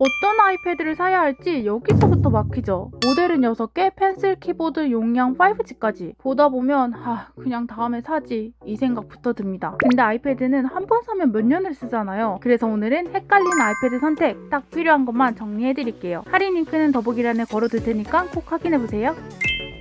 어떤 아이패드를 사야 할지 여기서부터 막히죠. 모델은 6개, 펜슬, 키보드, 용량 5G까지. 보다 보면 아 그냥 다음에 사지 이 생각부터 듭니다. 근데 아이패드는 한 번 사면 몇 년을 쓰잖아요. 그래서 오늘은 헷갈리는 아이패드 선택 딱 필요한 것만 정리해드릴게요. 할인 링크는 더보기란에 걸어둘 테니까 꼭 확인해보세요.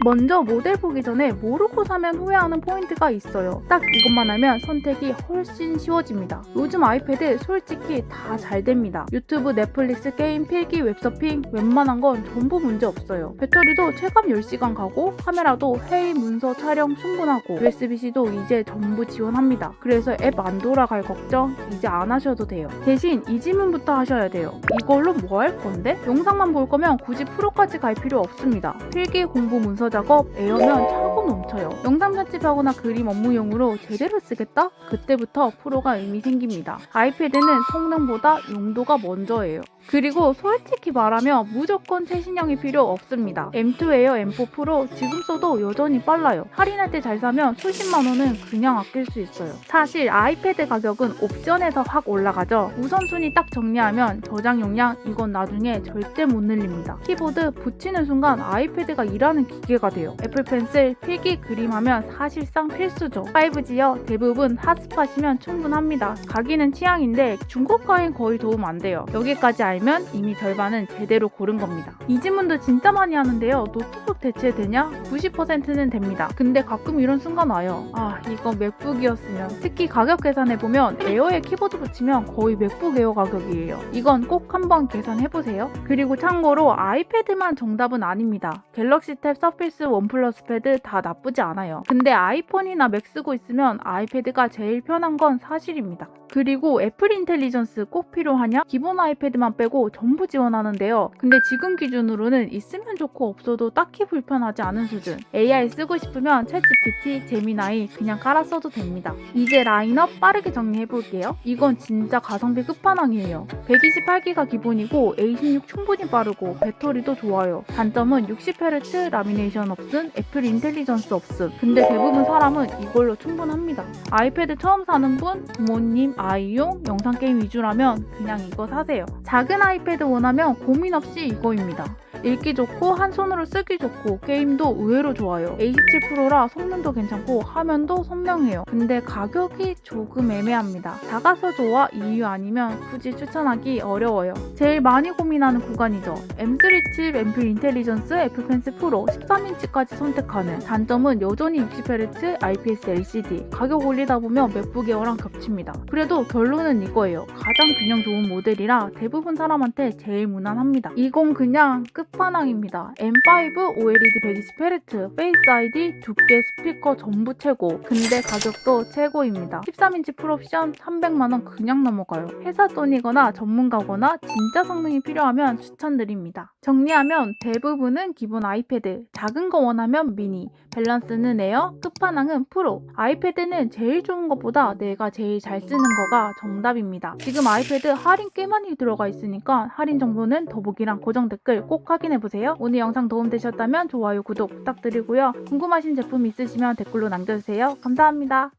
먼저 모델 보기 전에 모르고 사면 후회하는 포인트가 있어요. 딱 이것만 하면 선택이 훨씬 쉬워집니다. 요즘 아이패드 솔직히 다 잘 됩니다. 유튜브, 넷플릭스, 게임, 필기, 웹서핑 웬만한 건 전부 문제 없어요. 배터리도 체감 10시간 가고 카메라도 회의, 문서, 촬영 충분하고 USB-C도 이제 전부 지원합니다. 그래서 앱 안 돌아갈 걱정 이제 안 하셔도 돼요. 대신 이 질문부터 하셔야 돼요. 이걸로 뭐 할 건데? 영상만 볼 거면 굳이 프로까지 갈 필요 없습니다. 필기, 공부, 문서 작업, 에어면 넘쳐요. 영상 편집하거나 그림 업무용으로 제대로 쓰겠다? 그때부터 프로가 의미 생깁니다. 아이패드는 성능보다 용도가 먼저예요. 그리고 솔직히 말하면 무조건 최신형이 필요 없습니다. M2 에어 M4 프로 지금 써도 여전히 빨라요. 할인할 때 잘 사면 수십만 원은 그냥 아낄 수 있어요. 사실 아이패드 가격은 옵션에서 확 올라가죠. 우선순위 딱 정리하면 저장 용량 이건 나중에 절대 못 늘립니다. 키보드 붙이는 순간 아이패드가 일하는 기계가 돼요. 애플 펜슬, 필기 그림하면 사실상 필수죠. 5G요 대부분 핫스팟이면 충분합니다. 가기는 취향인데 중고가엔 거의 도움 안 돼요. 여기까지 알면 이미 절반은 제대로 고른 겁니다. 이 질문도 진짜 많이 하는데요. 노트북 대체 되냐? 90%는 됩니다. 근데 가끔 이런 순간 와요. 아 이거 맥북이었으면 특히 가격 계산해 보면 에어에 키보드 붙이면 거의 맥북 에어 가격이에요. 이건 꼭 한번 계산해 보세요. 그리고 참고로 아이패드만 정답은 아닙니다. 갤럭시 탭, 서피스, 원 플러스 패드 다 나쁘지 않아요. 근데 아이폰이나 맥 쓰고 있으면 아이패드가 제일 편한 건 사실입니다. 그리고 애플 인텔리전스 꼭 필요하냐? 기본 아이패드만 빼고 전부 지원하는데요. 근데 지금 기준으로는 있으면 좋고 없어도 딱히 불편하지 않은 수준. AI 쓰고 싶으면 챗GPT, 제미나이 그냥 깔아 써도 됩니다. 이제 라인업 빠르게 정리해볼게요. 이건 진짜 가성비 끝판왕이에요. 128기가 기본이고 A16 충분히 빠르고 배터리도 좋아요. 단점은 60Hz 라미네이션 없음, 애플 인텔리전스 없음. 근데 대부분 사람은 이걸로 충분합니다. 아이패드 처음 사는 분, 부모님, 아이용, 영상 게임 위주라면 그냥 이거 사세요. 작은 아이패드 원하면 고민 없이 이거입니다. 읽기 좋고 한 손으로 쓰기 좋고 게임도 의외로 좋아요. A17 프로라 성능도 괜찮고 화면도 선명해요. 근데 가격이 조금 애매합니다. 작아서 좋아 이유 아니면 굳이 추천하기 어려워요. 제일 많이 고민하는 구간이죠. M3 칩, 앰플 인텔리전스, 애플 펜슬 프로 13인치까지 선택하는 단점은 여전히 60Hz IPS LCD 가격 올리다 보면 맥북 에어랑 겹칩니다. 그래도 결론은 이거예요. 가장 균형 좋은 모델이라 대부분 사람한테 제일 무난합니다. 이건 그냥 끝 판왕입니다. M5 OLED 120Hz, 페이스 ID, 두께, 스피커 전부 최고. 근데 가격도 최고입니다. 13인치 풀옵션 300만원 그냥 넘어가요. 회사 돈이거나 전문가거나 진짜 성능이 필요하면 추천드립니다. 정리하면 대부분은 기본 아이패드, 작은 거 원하면 미니, 밸런스는 에어, 끝판왕은 프로. 아이패드는 제일 좋은 것보다 내가 제일 잘 쓰는 거가 정답입니다. 지금 아이패드 할인 꽤 많이 들어가 있으니까 할인 정보는 더보기랑 고정 댓글 꼭 확인해보세요. 오늘 영상 도움되셨다면 좋아요, 구독 부탁드리고요. 궁금하신 제품 있으시면 댓글로 남겨주세요. 감사합니다.